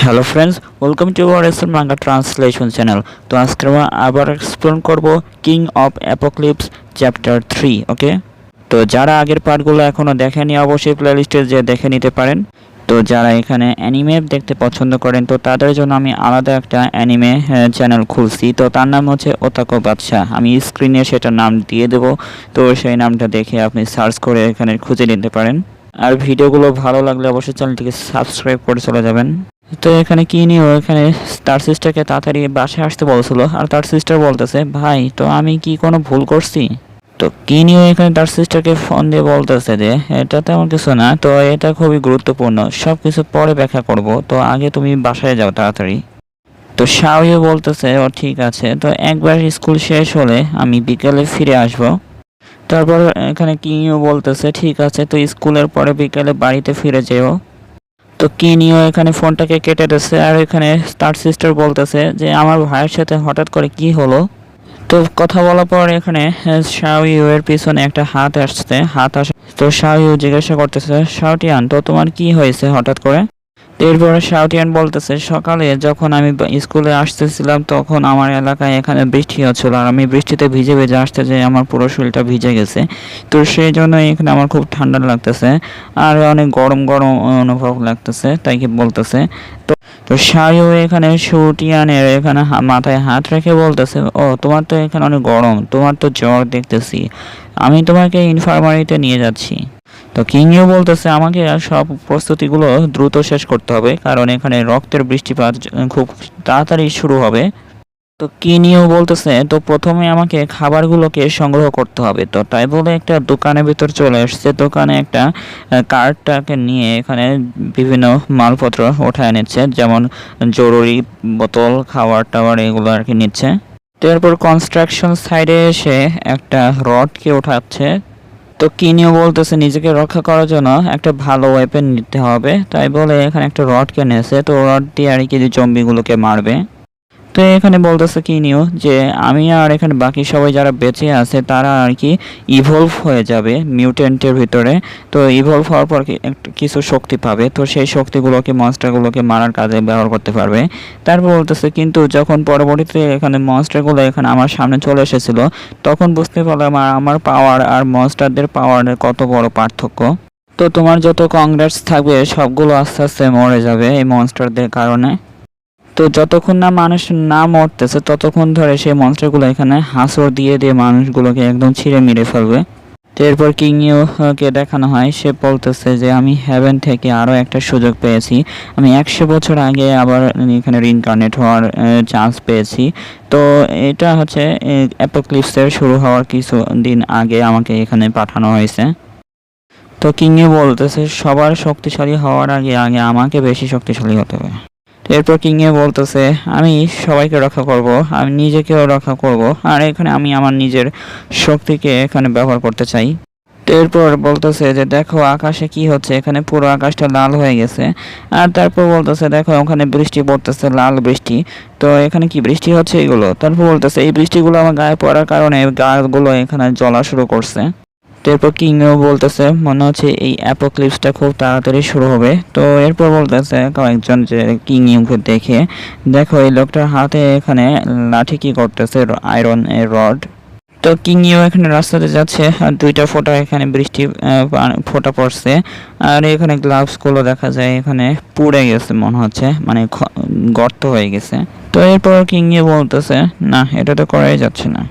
Hello friends welcome to our SN manga translation channel তো আজকে আমরা আবার এক্সপ্লোর করব king of apocalypse chapter three okay তো যারা আগের পার্টগুলো এখনও দেখেনি, অবশ্যই প্লেলিস্টে যে দেখে নিতে পারেন। তো যারা এখানে অ্যানিমে দেখতে পছন্দ করেন, তো তাদের জন্য আমি আলাদা একটা অ্যানিমে চ্যানেল খুলছি। তো তার নাম হচ্ছে ওতাকো বাদশাহ আমি স্ক্রিনে সেটা নাম দিয়ে দেবো। তো সেই নামটা দেখে আপনি সার্চ করে এখানে খুঁজে নিতে পারেন। আর ভিডিওগুলো ভালো লাগলে অবশ্যই চ্যানেলটিকে সাবস্ক্রাইব করে চলে যাবেন। তো এখানে কি নিও এখানে তার সিস্টারকে তাড়াতাড়ি বাসায় আসতে বলছিল আর তার সিস্টার বলতেছে, ভাই, তো আমি কি কোনো ভুল করছি? তো কি নিও এখানে তার সিস্টারকে ফোন দিয়ে বলতেছে যে, এটা তেমন কিছু না, তো এটা খুবই গুরুত্বপূর্ণ সব কিছু পরে ব্যাখ্যা করব, তো আগে তুমি বাসায় যাও তাড়াতাড়ি। তো শাওইও বলতেছে, ও, ঠিক আছে। তো একবার স্কুল শেষ হলে আমি বিকেলে ফিরে আসব। তারপর এখানে কিনিও বলতেছে, ঠিক আছে, তো স্কুলের পরে বিকেলে বাড়িতে ফিরে যেও। তো কেনিও, এখানে ফোনটাকে কেটে দিচ্ছে আর এখানে তার সিস্টার বলতেছে যে আমার ভাইয়ের সাথে হঠাৎ করে কি হলো? তো কথা বলার পর এখানে শাওইউ এর পিছনে একটা হাত আসছে, হাত আসে তো শাওইউ জিজ্ঞাসা করতেছে, শাওটিয়ান, তো তোমার কি হয়েছে হঠাৎ করে? এরপরে শাউটিয়ান বলতেছে, সকালে যখন আমি স্কুলে আসতেছিলাম, তখন আমার এলাকায় এখানে বৃষ্টি হচ্ছিল আর আমি বৃষ্টিতে ভিজে ভিজে আসতে যে আমার পুরো শরীরটা ভিজে গেছে। তো সেই জন্য এখানে আমার খুব ঠান্ডা লাগতেছে আর অনেক গরম গরম অনুভব লাগতেছে, তাই কি বলতেছে। তো তো শায়ু এখানে শুটিয়ানের এখানে মাথায় হাত রেখে বলতেছে, ও, তোমার তো এখানে অনেক গরম, তোমার তো জ্বর দেখতেছি। আমি তোমাকে ইনফার্মারিতে নিয়ে যাচ্ছি। তো কিংও বলতেছে আমাকে সব প্রস্তুতিগুলো দ্রুত শেষ করতে হবে, কারণ এখানে রক্তের বৃষ্টিপাত খুব তাড়াতাড়ি শুরু হবে। তো কিনিও বলতেছে, তো প্রথমে আমাকে খাবারগুলোকে সংগ্রহ করতে হবে। তো তাই বলে একটা দোকানের ভিতর চলে এসছে দোকানে একটা কার্ডটাকে নিয়ে এখানে বিভিন্ন মালপত্র ওঠায় নিচ্ছে, যেমন জরুরি বোতল খাবার টাবার এগুলো আর কি নিচ্ছে। তো এরপর কনস্ট্রাকশন সাইডে এসে একটা রডকে ওঠাচ্ছে। তো কিনিও বলতেছে নিজেকে রক্ষা করার জন্য একটা ভালো ওয়েপেন নিতে হবে। তাই বলে এখানে একটা রড কেনেছে, তো রড দিয়ে আর কি জম্বিগুলোকে মারবে। তো এখানে বলতেছে কিনিও যে আমি আর এখানে বাকি সবাই যারা বেঁচে আছে, তারা আর কি ইভলভ হয়ে যাবে মিউটেন্টের ভিতরে। তো ইভলভ হওয়ার পর কি কিছু শক্তি পাবে। তো সেই শক্তিগুলোকে মনস্টারগুলোকে মারার কাজে ব্যবহার করতে পারবে। তারপর বলতেছে, কিন্তু যখন পরবর্তীতে এখানে মনস্টারগুলো এখানে আমার সামনে চলে এসেছিল, তখন বুঝতে পারলাম আর আমার পাওয়ার আর মনস্টারদের পাওয়ারের কত বড় পার্থক্য। তো তোমার যত কংগ্রেস থাকবে, সবগুলো আস্তে আস্তে মরে যাবে এই মনস্টারদের কারণে। তো যতক্ষণ না মানুষ না মরতেছে, ততক্ষণ ধরে সেই মনস্টারগুলো এখানে হাসর দিয়ে দিয়ে মানুষগুলোকে একদম ছিঁড়ে মেরে ফেলবে। তো এরপর কিংইও কে দেখানো হয়, সে বলতেছে যে, আমি হ্যাভেন থেকে আরও একটা সুযোগ পেয়েছি। আমি একশো বছর আগে আবার এখানে রিনকার্নেট হওয়ার চান্স পেয়েছি। তো এটা হচ্ছে অ্যাপোক্লিপসের শুরু হওয়ার কিছু দিন আগে আমাকে এখানে পাঠানো হয়েছে। তো কিংয়ে বলতেছে, সবার শক্তিশালী হওয়ার আগে আগে আমাকে বেশি শক্তিশালী হতে হবে। এরপর কিংয়ে বলতেছে, আমি সবাইকে রক্ষা করব, আমি নিজেকেও রক্ষা করব, আর এখানে আমি আমার নিজের শক্তিকে এখানে ব্যবহার করতে চাই। এরপর বলতেছে যে, দেখো আকাশে কি হচ্ছে, এখানে পুরো আকাশটা লাল হয়ে গেছে। আর তারপর বলতেছে, দেখো ওখানে বৃষ্টি পড়তেছে, লাল বৃষ্টি। তো এখানে কি বৃষ্টি হচ্ছে এগুলো? তারপর বলতেছে, এই বৃষ্টিগুলো আমার গায়ে পড়ার কারণে গাছগুলো এখানে জ্বলা শুরু করছে। তো এরপর কিংও বলতেছে, মনে হচ্ছে এই অ্যাপোক্লিপসটা খুব তাড়াতাড়ি শুরু হবে। তো এরপর বলতেছে কয়েকজন যে কিং ইউকে দেখে, দেখো এই লোকটার হাতে এখানে লাঠি কি করতেছে আয়রন এর রড তো কিং ইউ এখানে রাস্তাতে যাচ্ছে, আর দুইটা ফোঁটা এখানে বৃষ্টি পা- পড়ছে। আর এখানে গ্লাভসগুলো দেখা যায়, এখানে পুড়ে গেছে মনে হচ্ছে মানে গর্ত হয়ে গেছে। তো এরপর কিং ইউ বলতেছে, না, এটা তো করাই যাচ্ছে না।